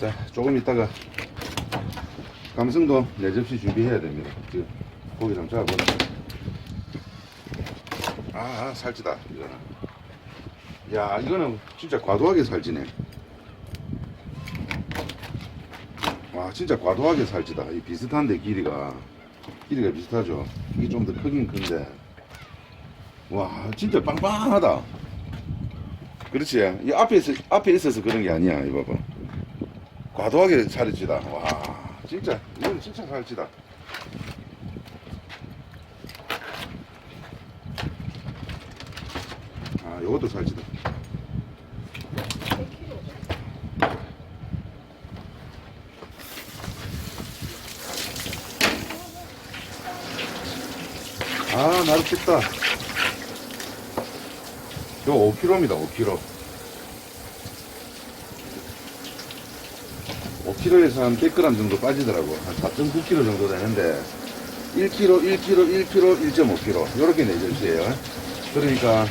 자, 조금 있다가 감성도 네 접시 준비해야 됩니다. 지금 고기 좀 잡아보자. 아, 아, 살찌다, 이거는. 야, 이거는 진짜 과도하게 살찌네. 와, 진짜 과도하게 살찌다. 이 비슷한데, 길이가. 길이가 비슷하죠. 이게 좀 더 크긴 큰데. 와, 진짜 빵빵하다. 그렇지. 이 앞에, 있, 앞에 있어서 그런 게 아니야. 이거 봐봐. 과도하게 살찌다. 와, 진짜. 이건 진짜 살찌다. 아, 요것도 살찌다. 아, 나도 춥다. 요 5kg입니다, 5kg. 5kg에서 한 100g 정도 빠지더라고. 한 4.9kg 정도 되는데, 1kg, 1kg, 1kg, 1.5kg. 요렇게 내절수예요. 그러니까,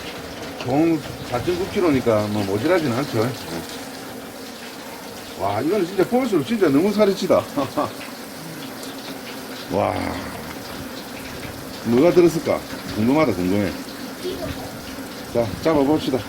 총 4.9kg니까 뭐 모자라진 않죠. 예. 와, 이거는 진짜 볼수록 진짜 너무 살이 찌다. 와. 뭐가 들었을까? 궁금하다, 궁금해. 자, 잡아봅시다.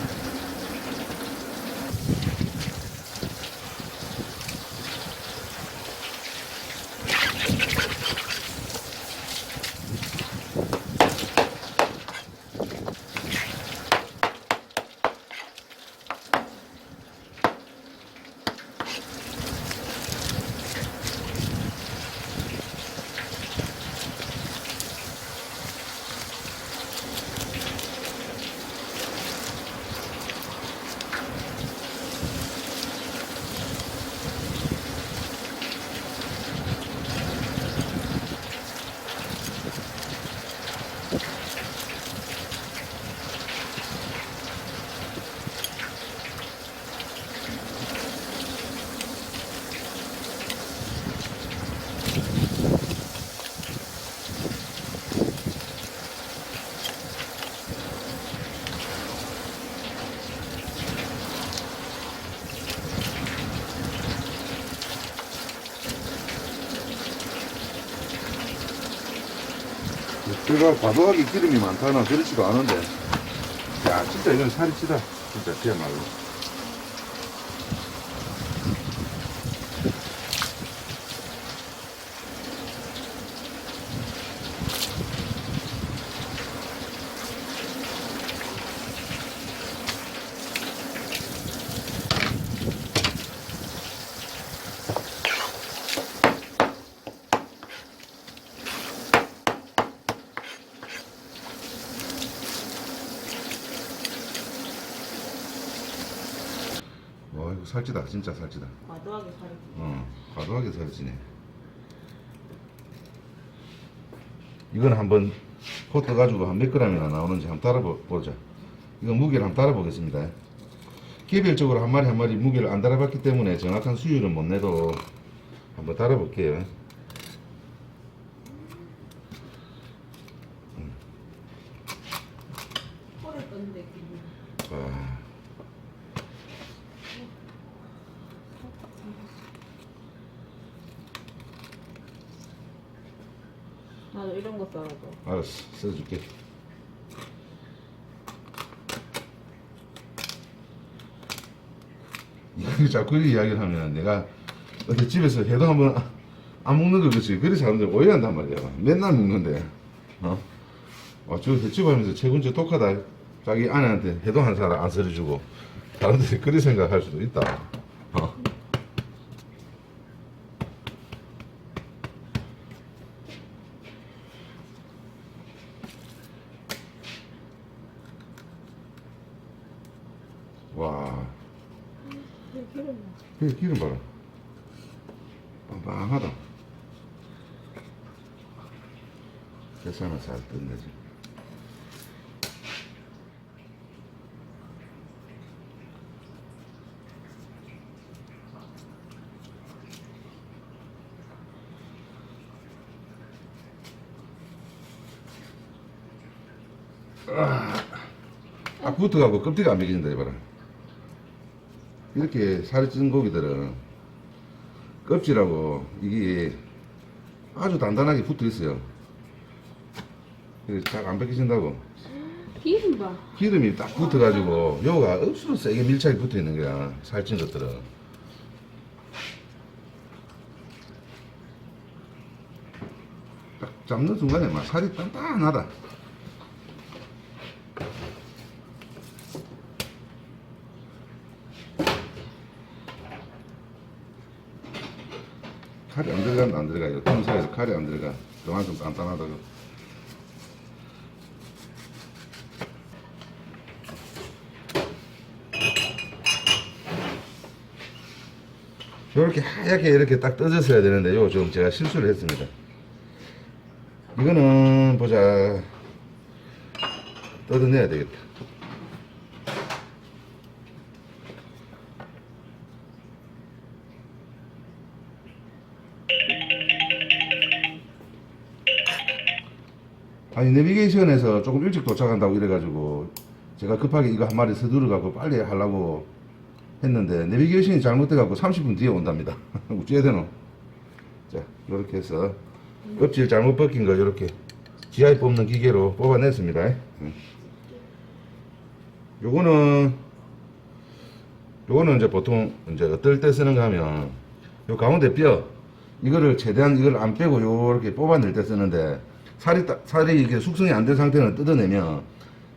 제가 과도하게 기름이 많다나 그렇지도 않은데, 야, 진짜 이건 살이 찌다. 진짜, 그야말로. 와, 이거 살찌다. 진짜 살찌다. 과도하게 살이 어, 과도하게 살찌네. 이건 한번 코 떠가지고 한 몇 그램이나 나오는지 한번 따라보자. 이거 무게를 한번 따라보겠습니다. 개별적으로 한 마리 한 마리 무게를 안 따라봤기 때문에 정확한 수율은 못 내도 한번 따라볼게요. 털을 떴는데 기분 와, 나도 이런 거 썰어줘 알았어. 써줄게. 자꾸 이 이야기를 하면 내가 어디 집에서 해도 한번 안 먹는 거 그렇지. 그래 사람들 오해한단 말이야. 맨날 먹는데. 어? 어, 저 횟집 하면서 최군제 똑하다. 자기 아내한테 해도 한 사람 안 서려주고. 사람들이 그리 생각할 수도 있다. 어? 와. 그 기름 봐라. 빵빵하다. 계산은 잘 떴네, 지금. 아, 붙어가고 껍데기가 안 벗겨진다, 이봐라. 이렇게 살이 찐 고기들은 껍질하고 이게 아주 단단하게 붙어 있어요. 잘 안 벗겨진다고. 기름 봐. 기름이 딱 붙어가지고 요가 억수로 세게 밀착이 붙어 있는 거야. 살찐 것들은. 딱 잡는 순간에 막 살이 단단하다. 칼이 안 들어가요. 통사에서 칼이 안 들어가. 그만큼 단단하다고. 이렇게 하얗게 이렇게 딱 떠졌어야 되는데 요 지금 제가 실수를 했습니다. 이거는 보자 뜯어내야 되겠다. 아니 내비게이션에서 조금 일찍 도착한다고 이래가지고 제가 급하게 이거 한 마리 서두르 갖고 빨리 하려고 했는데 내비게이션이 잘못돼 갖고 30분 뒤에 온답니다. 어찌해야 되노? 자 이렇게 해서 껍질 잘못 벗긴 거 이렇게 GI 뽑는 기계로 뽑아냈습니다. 응. 요거는 요거는 이제 보통 이제 어떨 때 쓰는가 하면 요 가운데 뼈 이거를 최대한 이걸 안 빼고 요렇게 뽑아낼 때 쓰는데 살이 딱- 살이 이게 숙성이 안 된 상태는 뜯어내면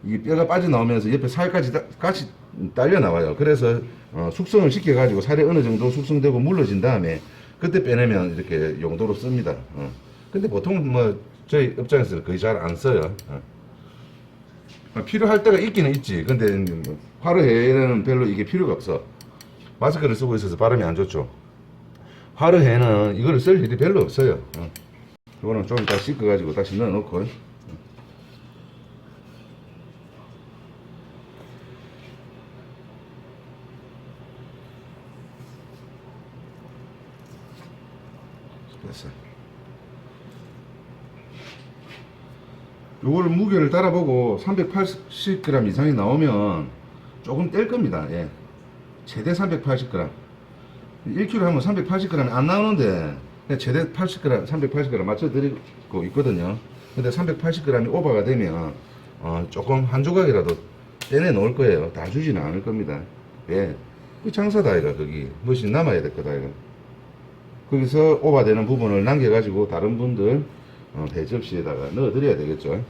이 뼈가 빠져나오면서 옆에 살까지 다- 같이 딸려 나와요. 그래서 어, 숙성을 시켜 가지고 살이 어느 정도 숙성되고 물러진 다음에 그때 빼내면 이렇게 용도로 씁니다. 어. 근데 보통 뭐 저희 업장에서는 거의 잘 안 써요. 어. 어, 필요할 때가 있기는 있지. 근데 뭐 화르해에는 별로 이게 필요가 없어. 마스크를 쓰고 있어서 발음이 안 좋죠. 화르해는 이거를 쓸 일이 별로 없어요. 어. 이거는 좀 이따 씻어가지고 다시 넣어놓고. 어. 됐어. 요걸 무게를 따라보고 380g 이상이 나오면 조금 뗄 겁니다. 예. 최대 380g. 1kg 하면 380g이 안 나오는데 최대 80g, 380g 맞춰드리고 있거든요. 근데 380g이 오버가 되면 어, 조금 한 조각이라도 떼내 놓을 거예요. 다 주지는 않을 겁니다. 왜? 그 장사다 이가 거기 멋이 남아야 될 거다 이거. 거기서 오버되는 부분을 남겨가지고 다른 분들 어, 대접시에다가 넣어드려야 되겠죠.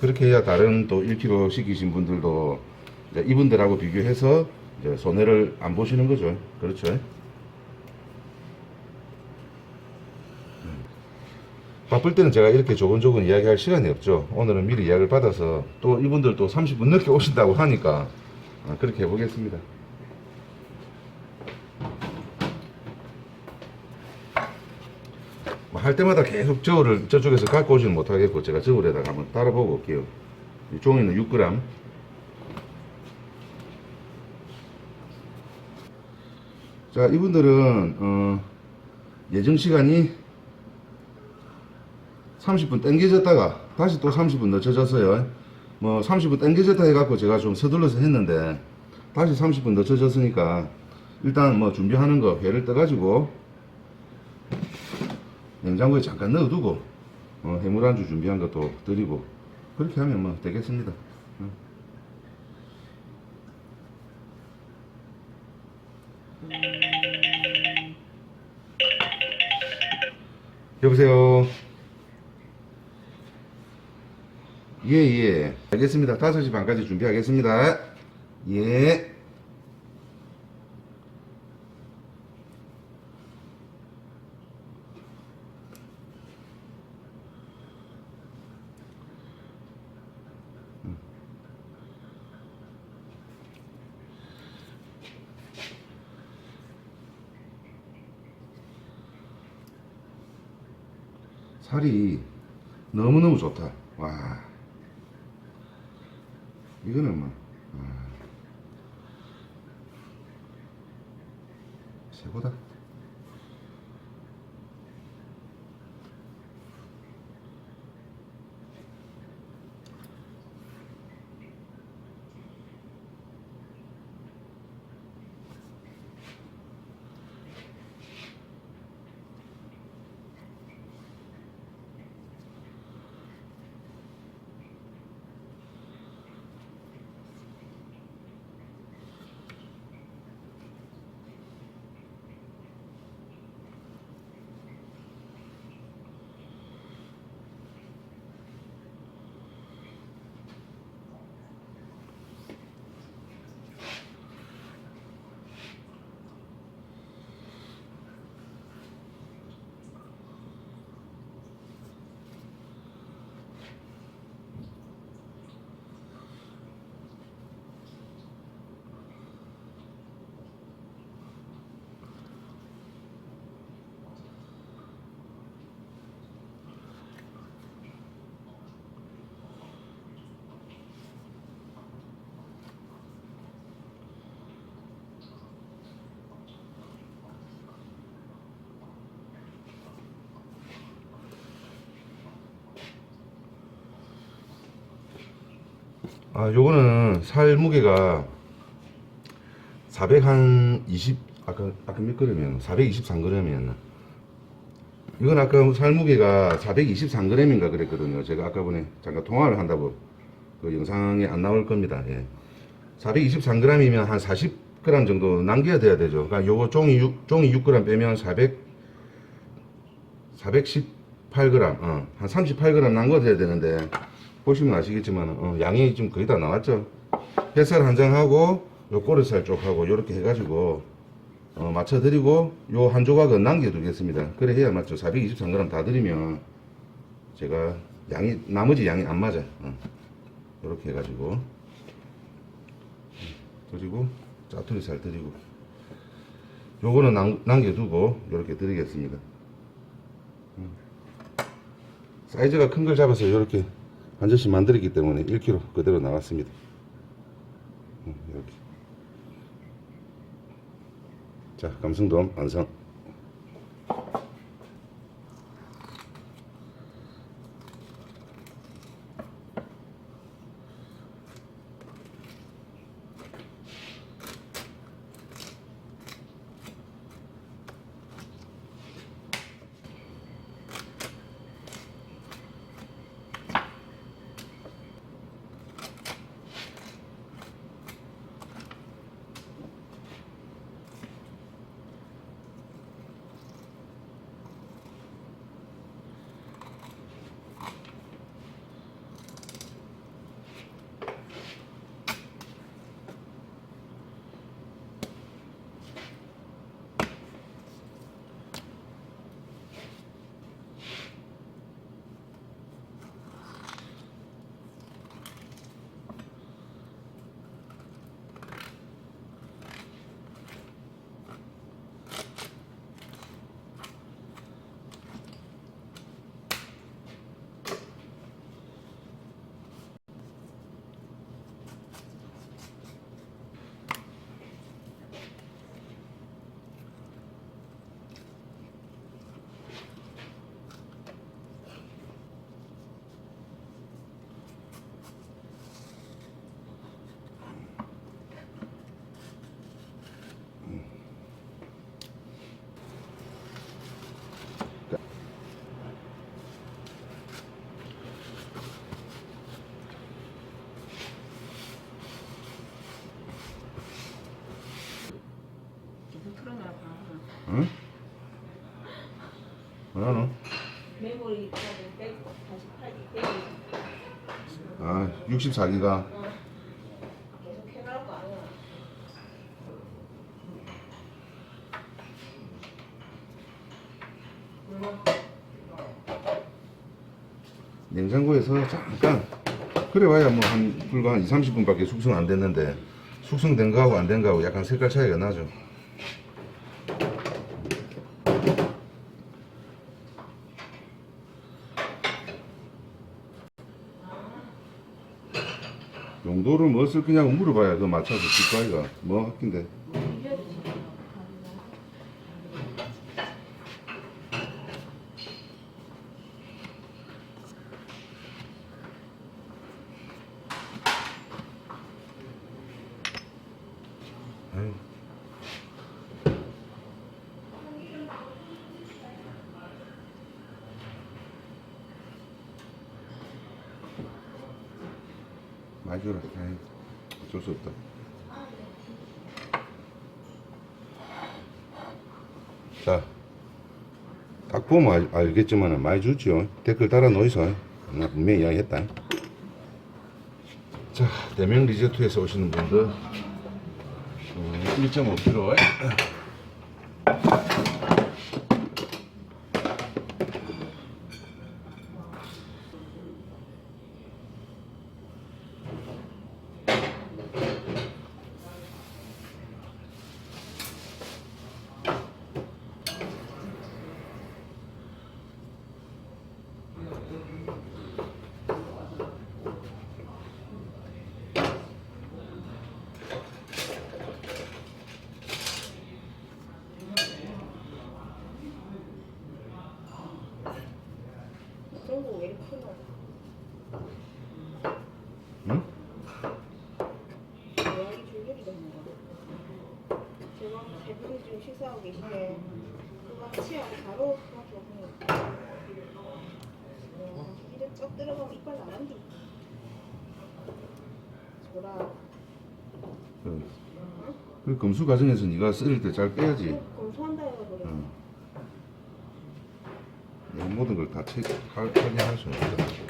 그렇게 해야 다른 또 1kg 시키신 분들도 이분들하고 비교해서 손해를 안 보시는 거죠. 그렇죠. 음. 바쁠 때는 제가 이렇게 조근조근 이야기할 시간이 없죠. 오늘은 미리 예약을 받아서 또 이분들 또 30분 늦게 오신다고 하니까 아, 그렇게 해보겠습니다. 뭐할 때마다 계속 저울을 저쪽에서 갖고 오지는 못하겠고 제가 저울에다가 한번 따라보고 올게요. 이 종이는 6g. 자, 이분들은 어, 예정 시간이 30분 땡겨졌다가 다시 또 30분 늦춰졌어요. 뭐 30분 땡겨졌다 해갖고 제가 좀 서둘러서 했는데 다시 30분 늦춰졌으니까 일단 뭐 준비하는 거 회를 떠가지고 냉장고에 잠깐 넣어두고 어, 해물 안주 준비한 것도 드리고 그렇게 하면 뭐 되겠습니다. 어. 여보세요. 예, 예. 알겠습니다. 5시 반까지 준비하겠습니다. 예. 살이 너무너무 좋다. 와. 이거는 뭐, 와. 최고다. 아, 요거는 살 무게가 420 아까 아까 몇 그램이었나? 423g이었나? 이건 아까 살 무게가 423g인가 그랬거든요. 제가 아까 전에 잠깐 통화를 한다고 그 영상에 안 나올 겁니다. 예. 423g이면 한 40g 정도 남겨야 돼야 되죠. 그러니까 요거 종이 6, 종이 6g 빼면 400 418g, 어, 한 38g 남겨야 되는데 보시면 아시겠지만 어, 양이 좀 거의 다 나왔죠. 햇살 한 장하고 요 꼬리살 쪽하고 요렇게 해가지고 어, 맞춰드리고 요 한 조각은 남겨두겠습니다. 그래 해야 맞죠. 423g 다 드리면 제가 양이 나머지 양이 안 맞아. 어. 요렇게 해가지고 드리고 짜투리 살 드리고 요거는 남, 남겨두고 요렇게 드리겠습니다. 음. 사이즈가 큰 걸 잡아서 요렇게 한 접시 만들었기 때문에 1kg 그대로 나왔습니다. 음, 이렇게. 자, 감성돔 완성. 64기가. 계속 해갈 거 아니야. 냉장고에서 잠깐 그래봐야 뭐 한 불과 한 2, 30분밖에 숙성 안 됐는데 숙성된 거하고 안 된 거하고 약간 색깔 차이가 나죠. 뭐쓸 거냐고 물어봐야 그 맞춰서 줄 거아이가 뭐 할긴데 아유. 많이 줘라. 아이, 어쩔 수 없다. 자, 딱 보면 알, 알겠지만 많이 주죠. 댓글 달아 놓이소. 나 분명히 이야기했다. 자, 대명 리조트에서 오시는 분들 어, 1.5kg 네. 그거 치아 바로 그거 보면 이래 쩍 들어가면 이빨 나간디. 소라. 그, 그 검수 과정에서 네가 썰을 때잘 빼야지. 검소한다 해가 그래. 응. 내 모든 걸다 관리할 수는. 다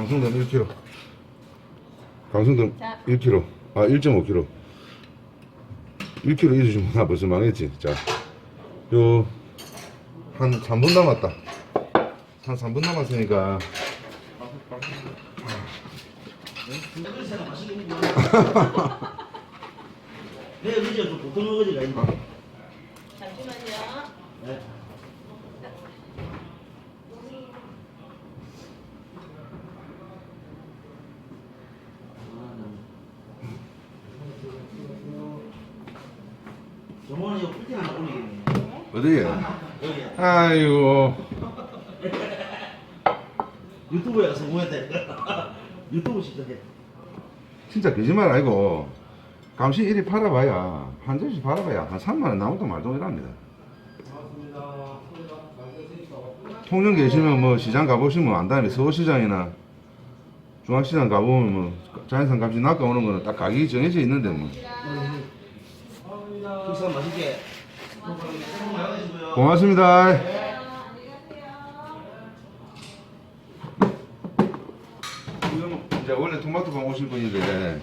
자, 감성돔 1kg. 감성돔 자. 1kg. 아, 1.5kg. 1kg 잊어주면 나 벌써 망했지. 자, 요, 한 3분 남았다. 한 3분 남았으니까. 내 의지가 좀 보통 의지가. 잠시만요. 네. 정원이 이거 풀팅 하나 올리겠네. 어디에? 여기 아이고. 유튜브에 성공해야 돼. 유튜브 시작해. 진짜 거짓말 아니고. 감시 1위 팔아봐야, 한 점씩 팔아봐야 한 3만원 나오도 말도 이랍니다. 통영 계시면 뭐 시장 가보시면 안다니 서울시장이나 중앙시장 가보면 뭐 자연산 값이 낚아오는 거는 딱 가격이 정해져 있는데 뭐. 식사 맛있게. 고맙습니다. 지금 이제 원래 토마토방 오실 분인데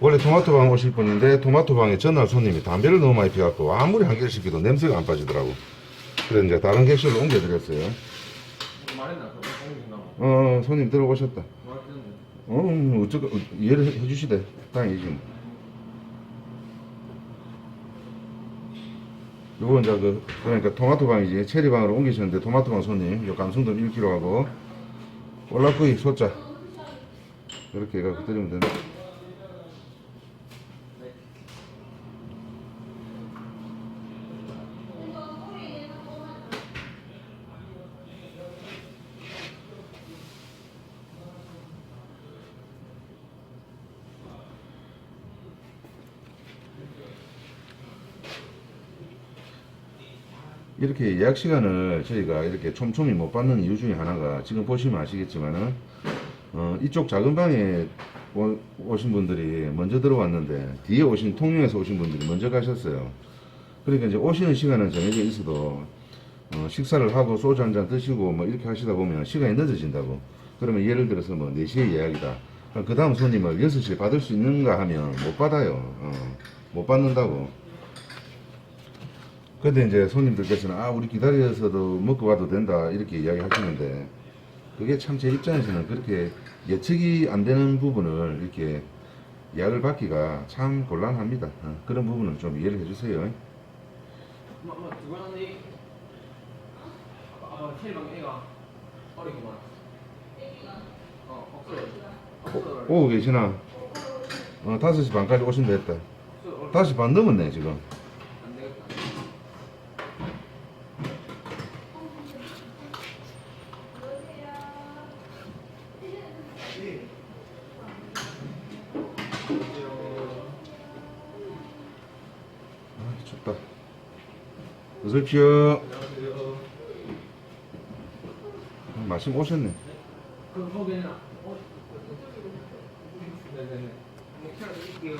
원래 토마토방 오실 분인데 토마토방에 전날 손님이 담배를 너무 많이 피갖고 아무리 한 개를 시켜도 냄새가 안 빠지더라고. 그래서 이제 다른 객실로 옮겨드렸어요. 어 손님 들어오셨다. 어 어쩌고 이해를 해- 해주시대. 다행이지. 뭐. 요거 이제 그 그러니까 토마토방이지 체리방으로 옮기셨는데 토마토방 손님 요 감성도 1kg 하고 올라구이 소자 이렇게 해갖고 드리면 된다. 이렇게 예약 시간을 저희가 이렇게 촘촘히 못 받는 이유 중에 하나가 지금 보시면 아시겠지만은 어, 이쪽 작은 방에 오, 오신 분들이 먼저 들어왔는데 뒤에 오신 통영에서 오신 분들이 먼저 가셨어요. 그러니까 이제 오시는 시간은 정해져 있어도 어, 식사를 하고 소주 한 잔 드시고 뭐 이렇게 하시다 보면 시간이 늦어진다고. 그러면 예를 들어서 뭐 4시에 예약이다. 그 다음 손님을 6시에 받을 수 있는가 하면 못 받아요. 어, 못 받는다고. 근데 이제 손님들께서는 아 우리 기다려서도 먹고 가도 된다 이렇게 이야기 하시는데 그게 참 제 입장에서는 그렇게 예측이 안 되는 부분을 이렇게 예약을 받기가 참 곤란합니다. 어, 그런 부분을 좀 이해를 해주세요. 엄마, 엄마 누구나니? 아빠 체리방 애가 어리구만. 어, 없어요. 오, 오고 계시나? 어, 5시 반까지 오시면 됐다. 없어요. 5시 반 넘었네 지금. 안 되겠다. 아 춥다. 어서 오십시오. 안녕하세요. 아, 마침 오셨네. 그럼 거기는 어? 네네네. 한번 켜드릴게요.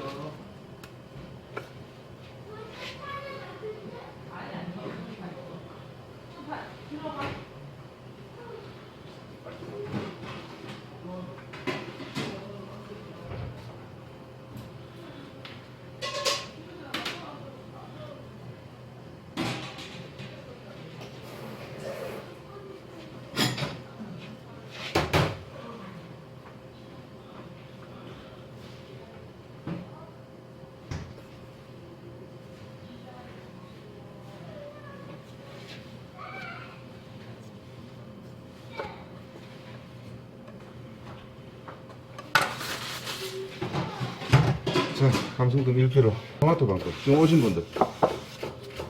들어가. 자, 감성돔 1kg. 토마토 방금. 지금 오신 분들.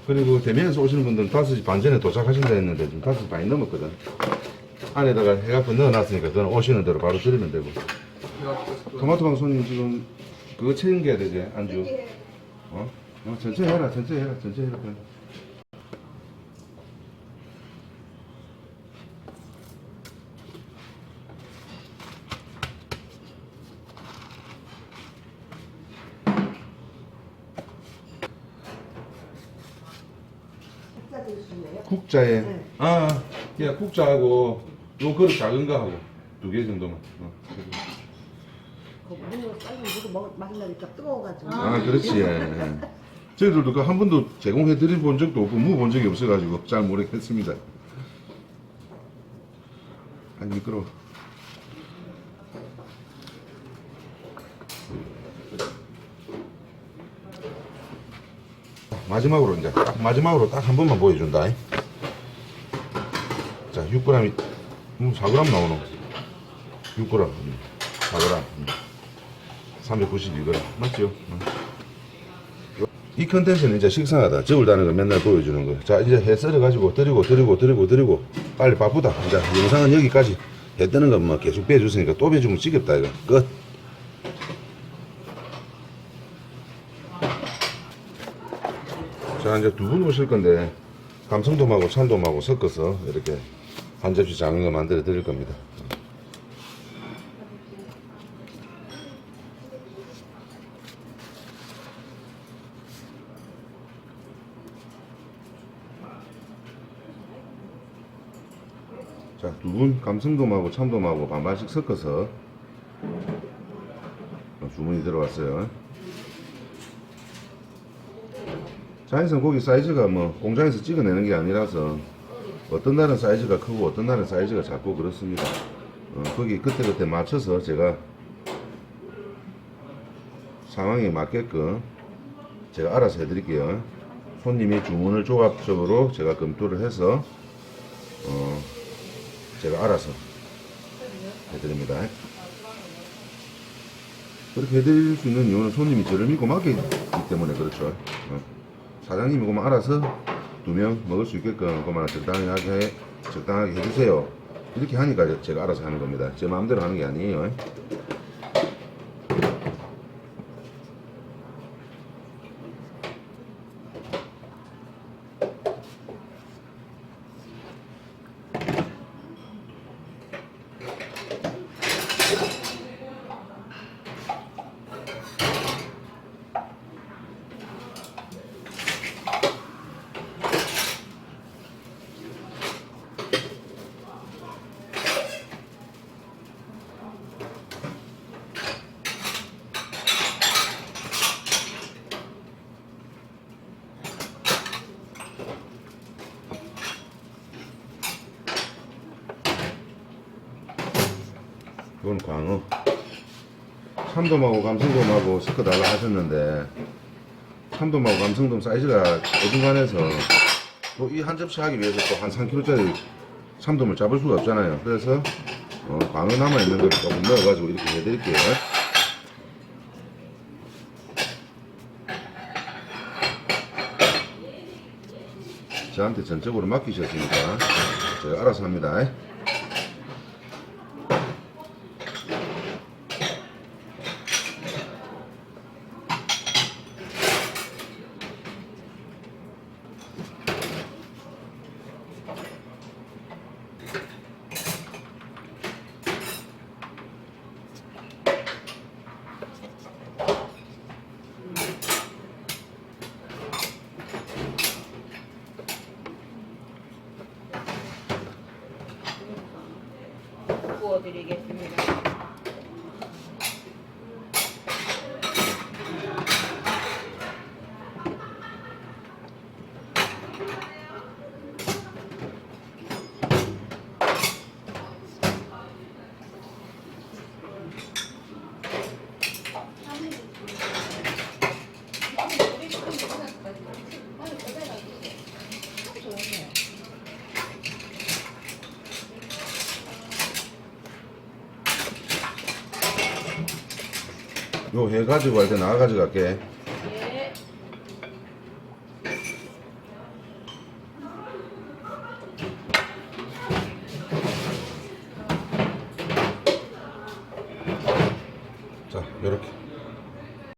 그리고 대면에서 오시는 분들은 5시 반 전에 도착하신다 했는데 지금 5시 반이 넘었거든. 안에다가 해갖고 넣어놨으니까 그건 오시는 대로 바로 드리면 되고. 토마토 방 손님 지금 그거 챙겨야 되지, 안주. 어? 어, 천천히 해라, 천천히 해라, 천천히 해라. 그냥. 식사 드시네요? 국자에 네. 아, 야 국자하고 요 그릇 작은 거 하고 두 개 정도만. 어. 그 물로 삶은 물을 먹 마시려니까 뜨거워가지고. 아, 그렇지. 예, 예. 저희들도 그 한 번도 제공해 드린 본 적도 없고 무본 적이 없어가지고 잘 모르겠습니다. 아니 미끄러. 워 마지막으로 이제 딱 마지막으로 딱 한 번만 보여준다. 자, 6g이 음, 4g 나오노. 6g, 음, 4g, 음. 392g 맞죠? 음. 이 컨텐츠는 이제 식상하다. 저울다는 걸 맨날 보여주는 거. 자, 이제 해 썰어가지고 드리고 드리고 드리고 드리고 빨리 바쁘다. 이제 영상은 여기까지. 해 뜨는 건 뭐 계속 빼줬으니까 또 빼주면 지겹다 이거. 끝. 자, 이제 두 분 오실 건데 감성돔하고 참돔하고 섞어서 이렇게 한 접시 작은 거 만들어 드릴 겁니다. 자, 두분 감성돔하고 참돔하고 반반씩 섞어서 어, 주문이 들어왔어요. 자연산 고기 사이즈가 뭐 공장에서 찍어내는 게 아니라서 어떤 날은 사이즈가 크고 어떤 날은 사이즈가 작고 그렇습니다. 어, 거기 그때그때 맞춰서 제가 상황에 맞게끔 제가 알아서 해드릴게요. 손님이 주문을 조합적으로 제가 검토를 해서 어, 제가 알아서 해드립니다. 그렇게 해드릴 수 있는 이유는 손님이 저를 믿고 맡기기 때문에 그렇죠. 어. 사장님이 그만 알아서 두 명 먹을 수 있게끔 그만 적당하게 적당하게 해주세요. 이렇게 하니까 제가 알아서 하는 겁니다. 제 마음대로 하는 게 아니에요. 이건 광어. 참돔하고 감성돔하고 섞어달라 하셨는데 참돔하고 감성돔 사이즈가 어중간해서 또 이 한 접시 하기 위해서 또 한 3kg짜리 참돔을 잡을 수가 없잖아요. 그래서 어, 광어 남아있는 걸 조금 넣어가지고 이렇게 해드릴게요. 저한테 전적으로 맡기셨으니까 제가 알아서 합니다. 구워드리겠습니다. 요해 가지고 할 때 나가 가져갈게.